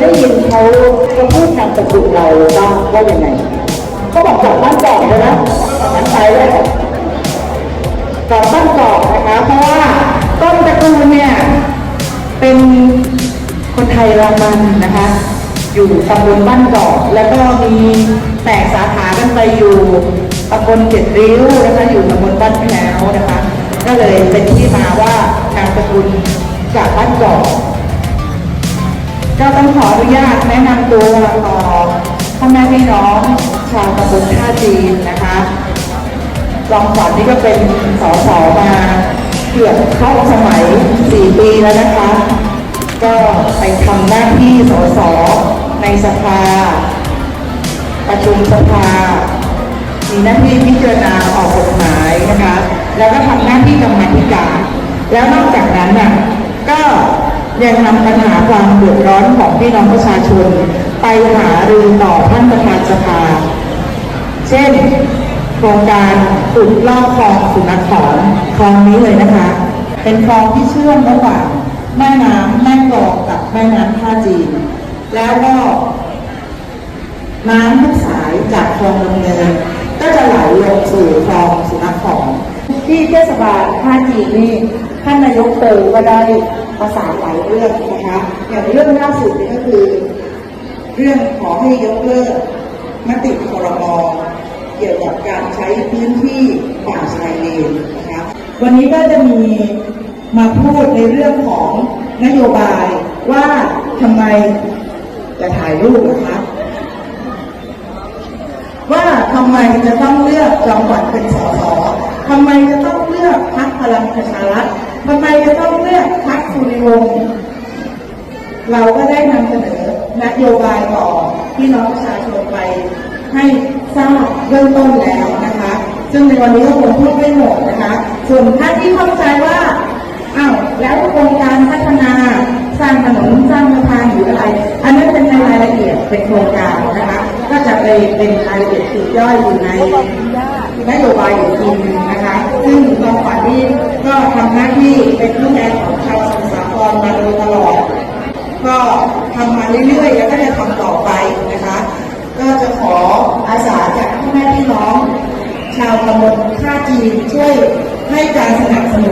ได้ยินเขาเขาพูดนามสกุเราบ้างว่ายังไงเขาบอกจากบ้านเกาะเลยนะงั้นไปเลยจากบ้านเกาะนะคะ เพราะว่าต้นตระกูลเนี่ยเป็นคนไทยรามันนะคะ อยู่ตำบลบ้านเกาะแล้วก็มีแตกสาขากันไปอยู่ตำบลเจ็ดริ้วนะคะอยู่ตำบลบ้านแพ้วนะคะ ก็เลยเป็นที่มาว่านามสกุลจากบ้านเกาะ ก็ต้องขออนุญาตแนะนำตัวต่อพ่อแม่พี่น้องชาวตำบลท่าจีนนะคะรองขวัญนี่ก็เป็นสสมาเกือบเข้าสมัย 4 ปีแล้วนะคะ ก็ไปทำหน้าที่สสในสภา ประชุมสภา มีหน้าที่พิจารณาออกกฎหมายนะคะ แล้วก็ทำหน้าที่กรรมธิการ แล้วนอกจากนั้นน่ะ ยังนำปัญหาความเดือดร้อนของพี่น้องประชาชน ไปหารือต่อท่านประธานสภา เช่น โครงการขุดลอกคลองสุนัขขอนคลองนี้เลยนะคะ เป็นคลองที่เชื่อมระหว่างแม่น้ำแม่กลองกับแม่น้ำท่าจีน แล้วก็น้ำทุกสายจากคลองดำเนินก็จะไหลลงสู่คลองสุนัขขอนที่เทศบาลท่าจีนนี่ท่านนายกเตยก็ได้ ประสานหลายเรื่องนะคะอย่างเรื่องล่าสุดนี่ก็คือ เรื่องขอให้ยกเลิกมติครมเกี่ยวกับการใช้พื้นที่ป่าชายเลนนะคะวันนี้ก็จะมีมาพูดในเรื่องของนโยบายว่าทำไมจะถ่ายรูปนะคะว่าทำไมจะต้องเลือกจอมขวัญเป็นสสทำไมจะต้อง ลือกพรรคพลังประชารัฐทำไมจะต้องเลือกพรรคสุริวงศ์เราก็ได้นำเสนอนโยบายต่อพี่น้องประชาชนไป ให้ทราบเบื้องต้นแล้วนะคะ ซึ่งในวันนี้ก็คงพูดไม่หมดนะคะ ส่วนท่านที่เข้าใจว่าอ้าวแล้วโครงการพัฒนาสร้างถนนสร้างสะพานหรืออะไร อันนั้นเป็นในรายละเอียดเป็นโครงการนะคะ ก็จะไปเป็นรายละเอียดปลีกย่อยอยู่ในนโยบายอีกทีนึงนะคะ ซึ่งกองขวัญนี่ก็ทำหน้าที่เป็นผู้แทนของชาวสมุทรสาครมาโดยตลอด ก็ทำมา เรื่อยๆ แล้วก็จะทำต่อไปนะคะ ก็จะขออาสาจากพ่อแม่พี่น้อง ชาวตำบลท่าจีนช่วยให้การสนับสนุน